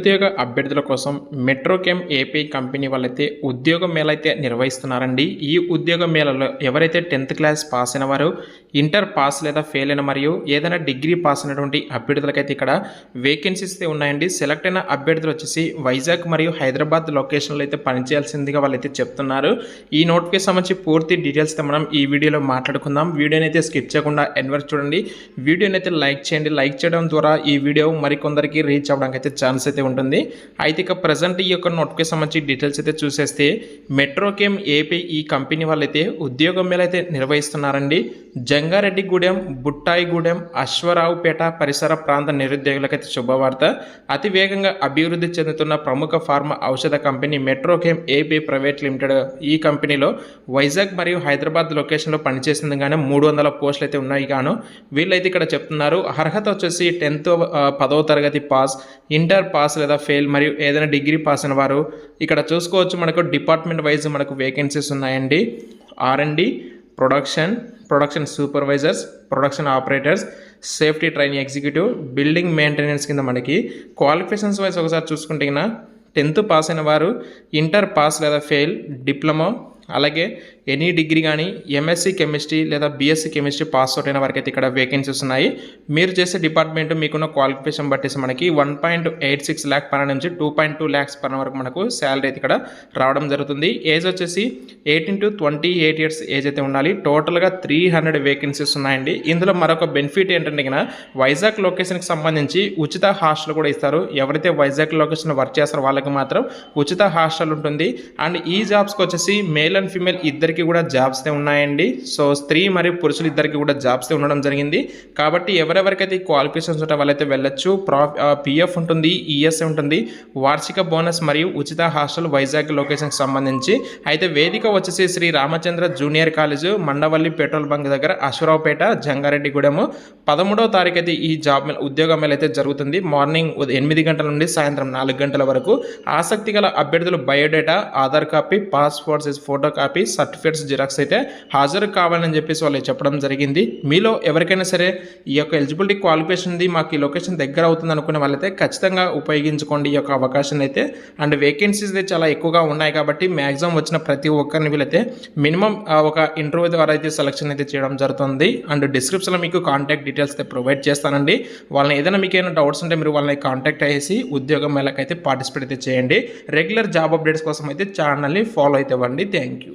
నిరుద్యోగ అభ్యర్థుల కోసం మెట్రోకెమ్ ఏపీ కంపెనీ వాళ్ళైతే ఉద్యోగ మేళ అయితే నిర్వహిస్తున్నారండి. ఈ ఉద్యోగ మేళలో ఎవరైతే టెన్త్ క్లాస్ పాస్ అయిన వారు ఇంటర్ పాస్ లేదా ఫెయిల్ అయిన మరియు ఏదైనా డిగ్రీ పాస్ అయినటువంటి అభ్యర్థులకైతే ఇక్కడ వేకెన్సీస్ అయితే ఉన్నాయండి. సెలెక్ట్ అయిన అభ్యర్థులు వచ్చేసి వైజాగ్ మరియు హైదరాబాద్ లొకేషన్లో అయితే పనిచేయాల్సిందిగా వాళ్ళైతే చెప్తున్నారు. ఈ నోటిఫికేషన్ సంబంధించి పూర్తి డీటెయిల్స్ అయితే మనం ఈ వీడియోలో మాట్లాడుకుందాం. వీడియోని అయితే స్కిప్ చేయకుండా ఎన్వర్ చూడండి. వీడియోని అయితే లైక్ చేయండి. లైక్ చేయడం ద్వారా ఈ వీడియో మరికొందరికి రీచ్ అవ్వడానికి అయితే ఛాన్స్ అయితే ఉంటుంది. అయితే ఇక ప్రజెంట్ ఈ యొక్క నోటిఫికేషన్ సంబంధించి డీటెయిల్స్ అయితే చూసేస్తే మెట్రోకేమ్ ఏపీ ఈ కంపెనీ వాళ్ళైతే ఉద్యోగం మేళ అయితే నిర్వహిస్తున్నారండి. జంగారెడ్డిగూడెం బుట్టాయిగూడెం అశ్వరావుపేట పరిసర ప్రాంత నిరుద్యోగులకైతే శుభవార్త. అతి వేగంగా అభివృద్ధి చెందుతున్న ప్రముఖ ఫార్మా ఔషధ company Metrochem AP private limited ఈ కంపెనీలో వైజాగ్ మరియు హైదరాబాద్ లొకేషన్లో పనిచేసింది కానీ మూడు వందల పోస్టులు అయితే ఉన్నాయి గాను. వీళ్ళైతే ఇక్కడ చెప్తున్నారు అర్హత వచ్చేసి టెన్త్ పదవ తరగతి పాస్ ఇంటర్ పాస్ లేదా ఫెయిల్ మరియు ఏదైనా డిగ్రీ పాస్ అయిన వారు ఇక్కడ చూసుకోవచ్చు మనకు డిపార్ట్మెంట్ వైజ్ మనకు వేకెన్సీస్ ఉన్నాయండి. R and D production production supervisors production operators safety training executive building maintenance కింద మనకి క్వాలిఫికేషన్స్ వైజ్ ఒకసారి చూసుకుంటే టెన్త్ పాస్ అయిన వారు ఇంటర్ పాస్ లేదా ఫెయిల్ డిప్లొమా అలాగే ఎనీ డిగ్రీ కానీ ఎంఎస్సీ కెమిస్ట్రీ లేదా బీఎస్సీ కెమిస్ట్రీ పాస్ అవుట్ అయిన వారికి అయితే ఇక్కడ వేకెన్సీస్ ఉన్నాయి. మీరు చేసే డిపార్ట్మెంట్ మీకున్న క్వాలిఫికేషన్ బట్టేసి మనకి one point eight six lakh per నుంచి two point two lakhs per వరకు మనకు శాలరీ అయితే ఇక్కడ రావడం జరుగుతుంది. ఏజ్ వచ్చేసి eighteen to twenty eight years age అయితే ఉండాలి. టోటల్గా త్రీ హండ్రెడ్ వేకెన్సీస్ ఉన్నాయండి. ఇందులో మరొక బెనిఫిట్ ఏంటంటే కనుక వైజాగ్ లొకేషన్కి సంబంధించి ఉచిత హాస్టల్ కూడా ఇస్తారు. ఎవరైతే వైజాగ్ లొకేషన్ వర్క్ చేస్తారో వాళ్ళకి మాత్రం ఉచిత హాస్టల్ ఉంటుంది. అండ్ ఈ జాబ్స్కి వచ్చేసి మేల్ అండ్ ఫీమేల్ ఇద్దరికి కూడా జాబ్సే ఉన్నాయండి. సో స్త్రీ మరియు పురుషులు ఇద్దరికి కూడా జాబ్సే ఉండడం జరిగింది. కాబట్టి ఎవరెవరికైతే క్వాలిఫికేషన్స్ ఉంటే వాళ్ళైతే వెళ్ళొచ్చు. ప్రా పిఎఫ్ ఉంటుంది ఈఎస్ఐ ఉంటుంది వార్షిక బోనస్ మరియు ఉచిత హాస్టల్ వైజాగ్ లొకేషన్కి సంబంధించి. అయితే వేదిక వచ్చేసి Sri Ramachandra junior college Mandavalli petrol bunk దగ్గర అశ్వరావుపేట జంగారెడ్డిగూడెము. పదమూడవ తారీఖు అయితే ఈ జాబ్ మేళ ఉద్యోగ మేళ అయితే జరుగుతుంది. మార్నింగ్ ఎనిమిది గంటల నుండి సాయంత్రం నాలుగు గంటల వరకు. ఆసక్తి గల అభ్యర్థులు biodata Aadhaar copy passport size photo copy certificates xerox అయితే హాజరు కావాలని చెప్పేసి వాళ్ళు చెప్పడం జరిగింది. మీలో ఎవరికైనా సరే ఈ యొక్క ఎలిజిబిలిటీ క్వాలిఫికేషన్ది మాకు ఈ లొకేషన్ దగ్గర అవుతుంది అనుకునే వాళ్ళైతే ఖచ్చితంగా ఉపయోగించుకోండి. ఈ యొక్క అవకాశం అయితే అండ్ వేకెన్సీస్ అయితే చాలా ఎక్కువగా ఉన్నాయి కాబట్టి మ్యాక్సిమం వచ్చిన ప్రతి ఒక్కరిని వీళ్ళైతే మినిమం ఒక ఇంటర్వ్యూ ద్వారా అయితే సెలక్షన్ అయితే చేయడం జరుగుతుంది. అండ్ డిస్క్రిప్షన్లో మీకు కాంటాక్ట్ డీటెయిల్స్ అయితే ప్రొవైడ్ చేస్తానండి. వాళ్ళని ఏదైనా మీకు ఏమైనా డౌట్స్ ఉంటే మీరు వాళ్ళని కాంటాక్ట్ అయ్యేసి ఉద్యోగం మేళకైతే పార్టిసిపేట్ అయితే చేయండి. రెగ్యులర్ జాబ్ అప్డేట్స్ కోసం అయితే ఛానల్ని ఫాలో అయితే ఇవ్వండి థ్యాంక్ యూ